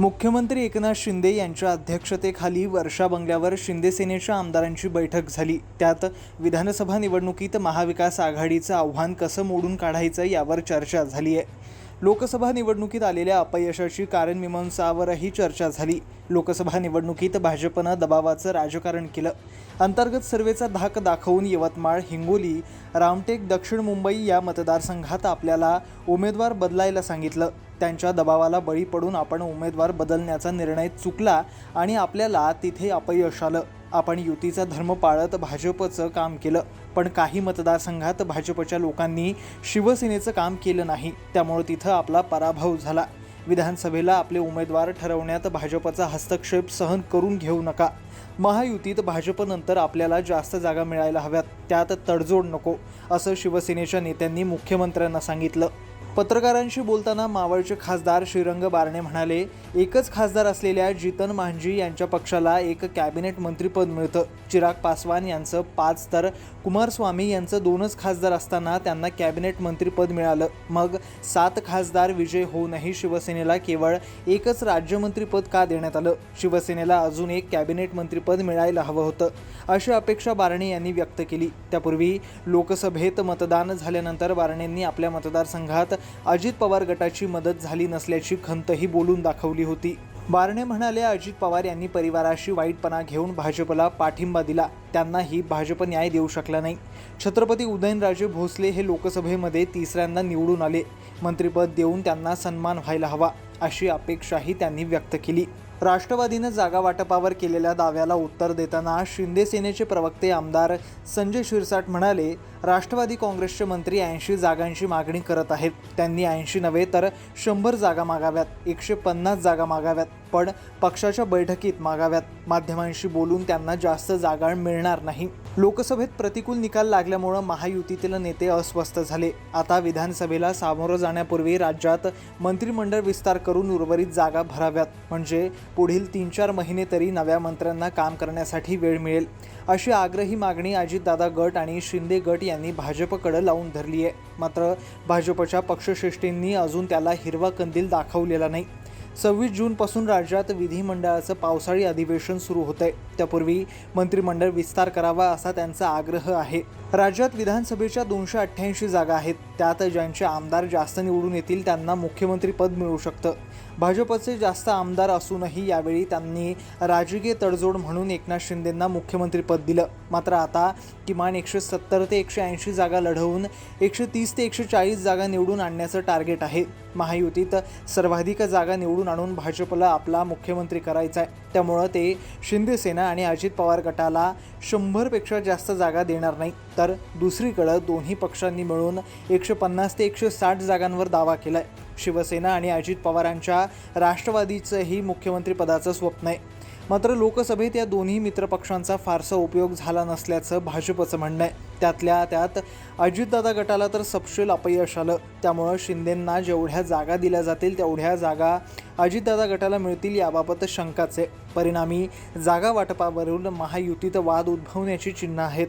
मुख्यमंत्री एकनाथ शिंदे यांच्या अध्यक्षतेखाली वर्षा बंगल्यावर शिंदे सेनेच्या आमदारांची बैठक झाली. त्यात विधानसभा निवडणुकीत महाविकास आघाडीचं आव्हान कसं मोडून काढायचं यावर चर्चा झाली आहे. लोकसभा निवडणुकीत आलेल्या अपयशाची कारणमीमांसावरही चर्चा झाली. लोकसभा निवडणुकीत भाजपनं दबावाचं राजकारण केलं. अंतर्गत सर्वेचा धाक दाखवून यवतमाळ हिंगोली रामटेक दक्षिण मुंबई या मतदारसंघात आपल्याला उमेदवार बदलायला सांगितलं. त्यांच्या दबावाला बळी पडून आपण उमेदवार बदलण्याचा निर्णय चुकला आणि आपल्याला तिथे अपयश आलं. आपण युतीचा धर्म पाळत भाजपचं काम केलं. पण काही मतदारसंघात भाजपच्या लोकांनी शिवसेनेचं काम केलं नाही. त्यामुळे तिथं आपला पराभव झाला. विधानसभेला आपले उमेदवार ठरवण्यात भाजपचा हस्तक्षेप सहन करून घेऊ नका. महायुतीत भाजपनंतर आपल्याला जास्त जागा मिळायला हव्यात. त्यात तडजोड नको असं शिवसेनेच्या नेत्यांनी मुख्यमंत्र्यांना सांगितलं. पत्रकारांशी बोलताना मावळचे खासदार श्रीरंग बारणे म्हणाले एकच खासदार असलेल्या जितन मांझी यांच्या पक्षाला एक कॅबिनेट मंत्रीपद मिळतं. चिराग पासवान यांचं पाच तर कुमारस्वामी यांचं दोनच खासदार असताना त्यांना कॅबिनेट मंत्रीपद मिळालं. मग सात खासदार विजय होऊनही शिवसेनेला केवळ एकच राज्यमंत्रीपद का देण्यात आलं? शिवसेनेला अजून एक कॅबिनेट मंत्रीपद मिळायला हवं होतं. अशी अपेक्षा बारणे यांनी व्यक्त केली. त्यापूर्वी लोकसभेत मतदान झाल्यानंतर बारणेंनी आपल्या मतदारसंघात अजित पवार गटाची मदत झाली नसल्याची खंतही बोलून दाखवली होती. बारणे म्हणाले अजित पवार यांनी परिवाराशी वाईटपणा घेऊन भाजपला पाठिंबा दिला. त्यांनाही भाजप न्याय देऊ शकला नाही. छत्रपती उदयनराजे भोसले हे लोकसभेमध्ये तिसऱ्यांदा निवडून आले. मंत्रिपद देऊन त्यांना सन्मान व्हायला हवा अशी अपेक्षाही त्यांनी व्यक्त केली. राष्ट्रवादीनं जागा वाटपावर केलेल्या दाव्याला उत्तर देताना शिंदे सेनेचे प्रवक्ते आमदार संजय शिरसाट म्हणाले राष्ट्रवादी काँग्रेसचे मंत्री ऐंशी जागांची मागणी करत आहेत. त्यांनी ऐंशी नव्हे तर शंभर जागा मागाव्यात एकशे पन्नास जागा मागाव्यात पण पक्षाच्या बैठकीत मागाव्यात. माध्यमांशी बोलून त्यांना जास्त जागा मिळणार नाही. लोकसभेत प्रतिकूल निकाल लागल्यामुळं महायुतीतील नेते अस्वस्थ झाले. आता विधानसभेला सामोरं जाण्यापूर्वी राज्यात मंत्रिमंडळ विस्तार करून उर्वरित जागा भराव्यात. म्हणजे पुढील तीन चार महिने तरी नव्या मंत्र्यांना काम करण्यासाठी वेळ मिळेल. अशी आग्रही मागणी अजितदादा गट आणि शिंदे गट यांनी भाजपकडे लावून धरली आहे. मात्र भाजपच्या पक्षश्रेष्ठींनी अजून त्याला हिरवा कंदील दाखवलेला नाही. सव्वीस जूनपासून राज्यात विधिमंडळाचं पावसाळी अधिवेशन सुरू होतंय. त्यापूर्वी मंत्रिमंडळ विस्तार करावा असा त्यांचा आग्रह आहे. राज्यात विधानसभेच्या दोनशे अठ्ठ्याऐंशी जागा आहेत. त्यात ज्यांचे आमदार जास्त निवडून येतील त्यांना मुख्यमंत्रीपद मिळू शकतं. भाजपचे जास्त आमदार असूनही यावेळी त्यांनी राजकीय तडजोड म्हणून एकनाथ शिंदेंना मुख्यमंत्रीपद दिलं. मात्र आता किमान एकशे सत्तर ते एकशे ऐंशी जागा लढवून एकशे तीस ते एकशे चाळीस जागा निवडून आणण्याचं टार्गेट आहे. महायुतीत सर्वाधिक जागा निवडून आणून भाजपला आपला मुख्यमंत्री करायचा आहे त्यामुळं ते शिंदेसेना आणि अजित पवार गटाला शंभरपेक्षा जास्त जागा देणार नाही. तर दुसरीकडं दोन्ही पक्षांनी मिळून एकशे पन्नास ते एकशे साठ जागांवर दावा केला आहे शिवसेना आणि अजित पवारांच्या राष्ट्रवादीचंही मुख्यमंत्रीपदाचं स्वप्न आहे. मात्र लोकसभेत या दोन्ही मित्रपक्षांचा फारसा उपयोग झाला नसल्याचं भाजपचं म्हणणं आहे. त्यातल्या त्यात अजितदादा गटाला तर सपशेल अपयश आलं. त्यामुळं शिंदेंना जेवढ्या जागा दिल्या जातील तेवढ्या जागा अजितदादा गटाला मिळतील याबाबत शंकाच आहे. परिणामी जागा वाटपावरून महायुतीत वाद उद्भवण्याची चिन्ह आहेत.